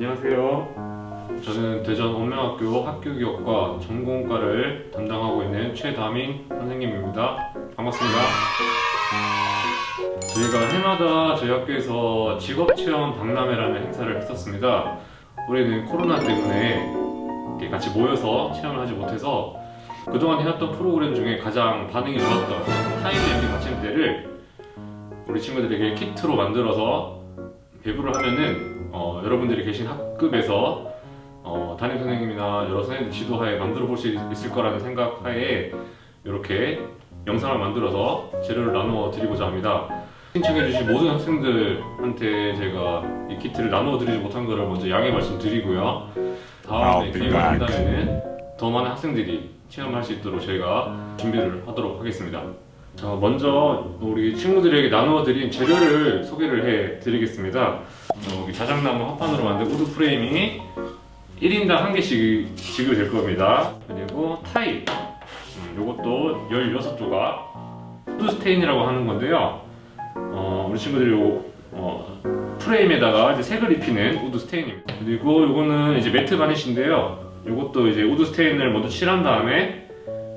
안녕하세요. 저는 대전 원명학교 학교기업과 전공과를 담당하고 있는 최다민 선생님입니다. 반갑습니다. 저희가 해마다 저희 학교에서 직업체험 박람회라는 행사를 했었습니다. 올해는 코로나 때문에 같이 모여서 체험을 하지 못해서 그동안 해왔던 프로그램 중에 가장 반응이 좋았던 엠비 받침대를 우리 친구들에게 키트로 만들어서 배부를 하면은 어, 여러분들이 계신 학급에서 어, 담임 선생님이나 여러 선생님들 지도하에 만들어 볼 수 있을 거라는 생각 하에 이렇게 영상을 만들어서 재료를 나누어 드리고자 합니다. 신청해주신 모든 학생들한테 제가 이 키트를 나누어 드리지 못한 것을 먼저 양해 말씀드리고요. 다음에 기회가. 된다면은 더 많은 학생들이 체험할 수 있도록 저희가 준비를 하도록 하겠습니다. 자, 먼저 우리 친구들에게 나누어 드린 재료를 소개를 해 드리겠습니다. 여기 자작나무 합판으로 만든 우드 프레임이 1인당 한 개씩 지급될 겁니다. 그리고 타일, 음, 요것도 16조각 우드 스테인이라고 하는 건데요. 어, 우리 친구들이 요 어, 프레임에다가 이제 색을 입히는 우드 스테인입니다. 그리고 요거는 이제 매트 바니쉬인데요. 요것도 이제 우드 스테인을 먼저 칠한 다음에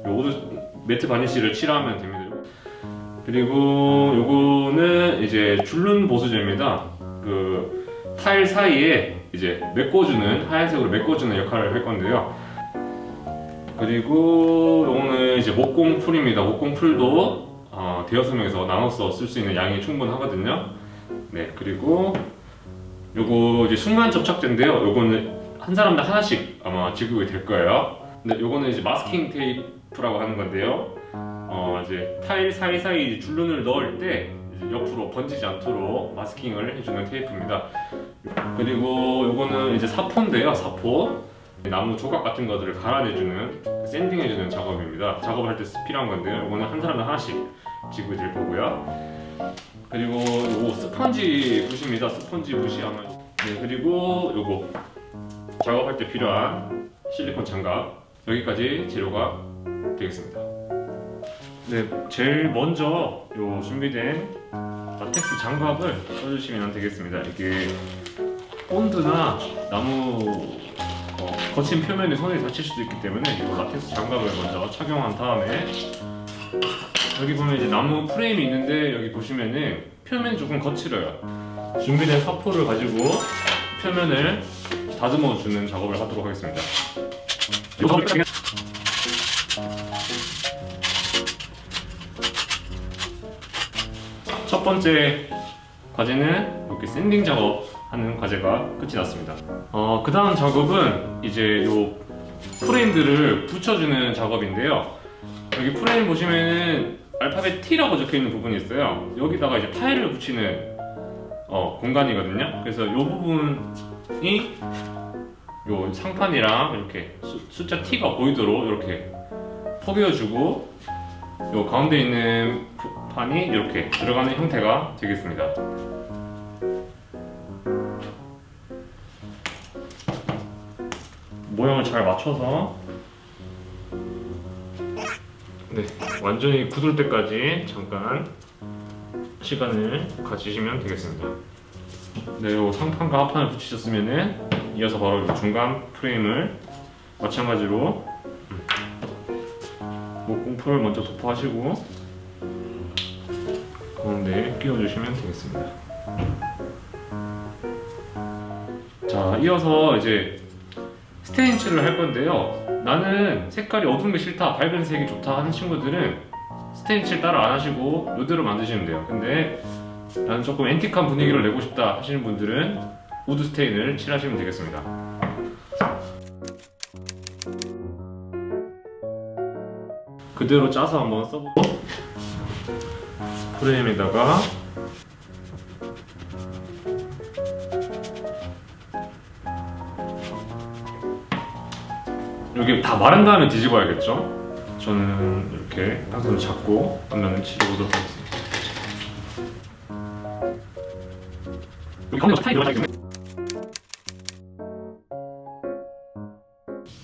요 우드 매트 바니쉬를 칠하면 됩니다. 그리고 요거는 이제 줄눈 보수제입니다. 그 타일 사이에 이제 메꿔주는 하얀색으로 메꿔주는 역할을 할 건데요. 그리고 요거는 이제 목공 풀입니다. 목공 풀도 어, 대여섯 명에서 나눠서 쓸 수 있는 양이 충분하거든요. 네, 그리고 요거 이제 순간 접착제인데요. 요거는 한 사람당 하나씩 아마 지급이 될 거예요. 근데 요거는 이제 마스킹 테이프라고 하는 건데요. 어 이제 타일 사이사이 줄눈을 넣을 때 옆으로 번지지 않도록 마스킹을 해주는 테이프입니다. 그리고 요거는 이제 사포인데요, 사포. 나무 조각 같은 것들을 갈아내주는 샌딩해주는 작업입니다. 작업할 때 필요한 건데요. 요거는 한 사람당 하나씩 지급이 될 거고요. 그리고 요거 스펀지 붓입니다. 스펀지 붓이 아마 네, 그리고 요거 작업할 때 필요한 실리콘 장갑 여기까지 재료가 되겠습니다. 네, 제일 먼저 요 준비된 라텍스 장갑을 써주시면 되겠습니다. 이게 본드나 나무 어, 거친 표면에 손이 다칠 수도 있기 때문에 이 라텍스 장갑을 먼저 착용한 다음에 여기 보면 이제 나무 프레임이 있는데 여기 보시면은 표면이 조금 거칠어요. 준비된 사포를 가지고 표면을 다듬어 주는 작업을 하도록 하겠습니다. 첫 번째 과제는 이렇게 샌딩 작업하는 과제가 끝이 났습니다. 어, 그 다음 작업은 이제 요 프레임들을 붙여주는 작업인데요. 여기 프레임 보시면은 알파벳 T라고 적혀 있는 부분이 있어요. 여기다가 이제 타일을 붙이는 어, 공간이거든요. 그래서 이 부분이 요 상판이랑 이렇게 수, 숫자 T가 보이도록 이렇게 포개어주고 요 가운데 있는 부- 판이 이렇게 들어가는 형태가 되겠습니다. 모양을 잘 맞춰서 네 완전히 굳을 때까지 잠깐 시간을 가지시면 되겠습니다. 네, 요 상판과 하판을 붙이셨으면은 이어서 바로 요 중간 프레임을 마찬가지로 목공풀을 먼저 도포하시고 가운데 끼워주시면 되겠습니다. 자, 이어서 이제 스테인칠을 할 건데요. 나는 색깔이 어두운 게 싫다, 밝은 색이 좋다 하는 친구들은 스테인칠 따로 안 하시고 이대로 만드시면 돼요. 근데 나는 조금 앤틱한 분위기를 내고 싶다 하시는 분들은 우드 스테인을 칠하시면 되겠습니다. 그대로 짜서 한번 써보고 프레임에다가 여기 다 마른 다음에 뒤집어 야겠죠? 저는 이렇게 땅손을 잡고 앞면을 치워보도록 하겠습니다.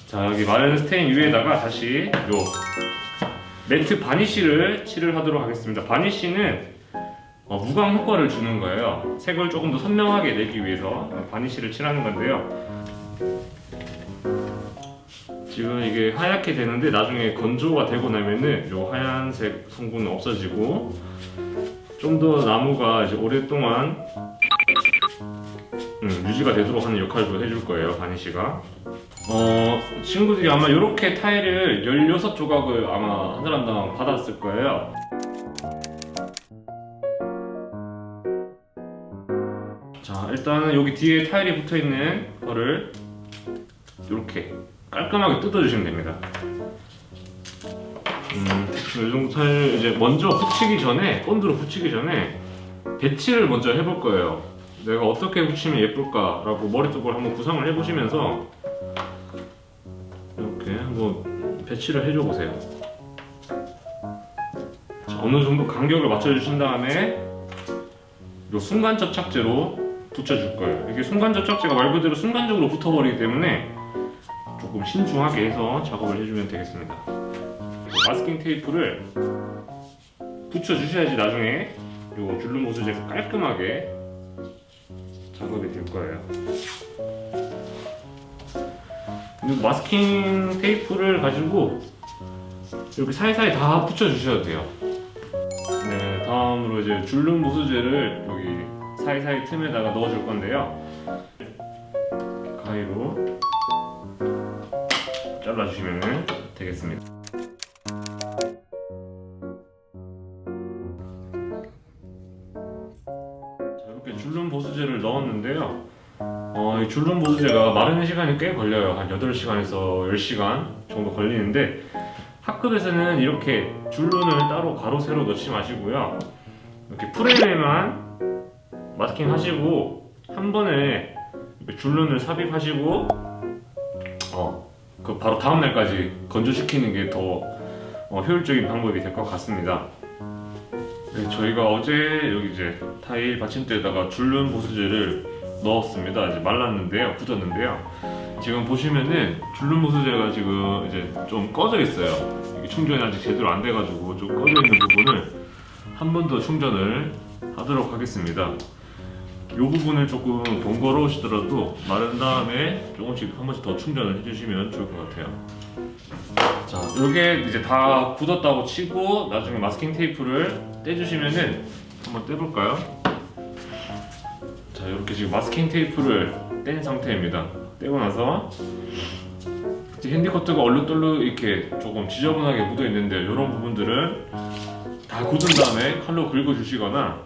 자 여기 마른 스테인 위에다가 다시 요 매트 바니쉬를 칠을 하도록 하겠습니다. 바니쉬는 어, 무광 효과를 주는 거예요. 색을 조금 더 선명하게 내기 위해서 바니쉬를 칠하는 건데요. 지금 이게 하얗게 되는데 나중에 건조가 되고 나면은 요 하얀색 성분은 없어지고 좀 더 나무가 이제 오랫동안 음, 유지가 되도록 하는 역할도 해줄 거예요 바니쉬가 어 친구들이 아마 이렇게 타일을 16조각을 아마 한 사람당 받았을 거예요. 자 일단은 여기 뒤에 타일이 붙어 있는 거를 이렇게 깔끔하게 뜯어주시면 됩니다. 음, 이 정도 타일 이제 먼저 붙이기 전에 본드로 붙이기 전에 배치를 먼저 해볼 거예요. 내가 어떻게 붙이면 예쁠까라고 머릿속으로 한번 구상을 해보시면서 한번 배치를 해줘 보세요. 자, 어느 정도 간격을 맞춰주신 다음에 이 순간 접착제로 붙여줄 거예요. 이게 순간 접착제가 말 그대로 순간적으로 붙어버리기 때문에 조금 신중하게 해서 작업을 해주면 되겠습니다. 마스킹 테이프를 붙여주셔야지 나중에 이 줄눈 보수제가 깔끔하게 작업이 될 거예요. 이 마스킹 테이프를 가지고 이렇게 사이사이 다 붙여주셔도 돼요. 네, 다음으로 이제 줄눈 무수제를 여기 사이사이 틈에다가 넣어줄 건데요. 가위로 잘라주시면 되겠습니다. 이 줄눈 보수제가 마르는 시간이 꽤 걸려요. 한 8시간에서 10시간 정도 걸리는데 학급에서는 이렇게 줄눈을 따로 가로 세로 넣지 마시고요. 이렇게 프레임에만 마스킹 하시고 한 번에 줄눈을 삽입하시고 어, 그 바로 다음 날까지 건조시키는 게더 어, 효율적인 방법이 될 것 같습니다. 네, 저희가 어제 여기 이제 타일 받침대에다가 줄눈 보수제를 넣었습니다. 이제 말랐는데요, 굳었는데요. 지금 보시면은 줄눈 보수제가 지금 이제 좀 꺼져 있어요. 이게 충전이 아직 제대로 안 돼가지고 좀 꺼져 있는 부분을 한 번 더 충전을 하도록 하겠습니다. 이 부분을 조금 번거로우시더라도 마른 다음에 조금씩 한 번씩 더 충전을 해주시면 좋을 것 같아요. 자, 이게 이제 다 굳었다고 치고 나중에 마스킹 테이프를 떼주시면은 한번 떼볼까요? 자, 이렇게 지금 마스킹 테이프를 뗀 상태입니다. 떼고 나서 이제 핸디커트가 얼룩덜룩 이렇게 조금 지저분하게 묻어 있는데 이런 부분들은 다 굳은 다음에 칼로 긁어 주시거나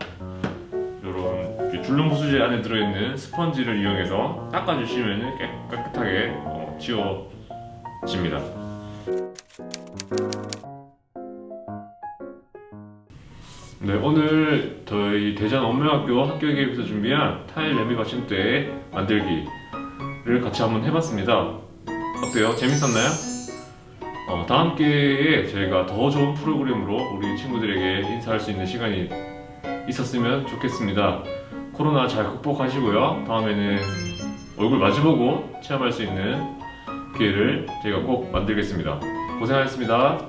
이런 줄눈 보수제 안에 들어있는 스펀지를 이용해서 닦아주시면 깨끗하게 어, 지워집니다. 네, 오늘 저희 대전 엄명학교 학교계획에서 준비한 타일 레미 받침대 만들기를 같이 한번 해봤습니다. 어때요? 재밌었나요? 어, 다음 기회에 저희가 더 좋은 프로그램으로 우리 친구들에게 인사할 수 있는 시간이 있었으면 좋겠습니다. 코로나 잘 극복하시고요. 다음에는 얼굴 마주보고 체험할 수 있는 기회를 저희가 꼭 만들겠습니다. 고생하셨습니다.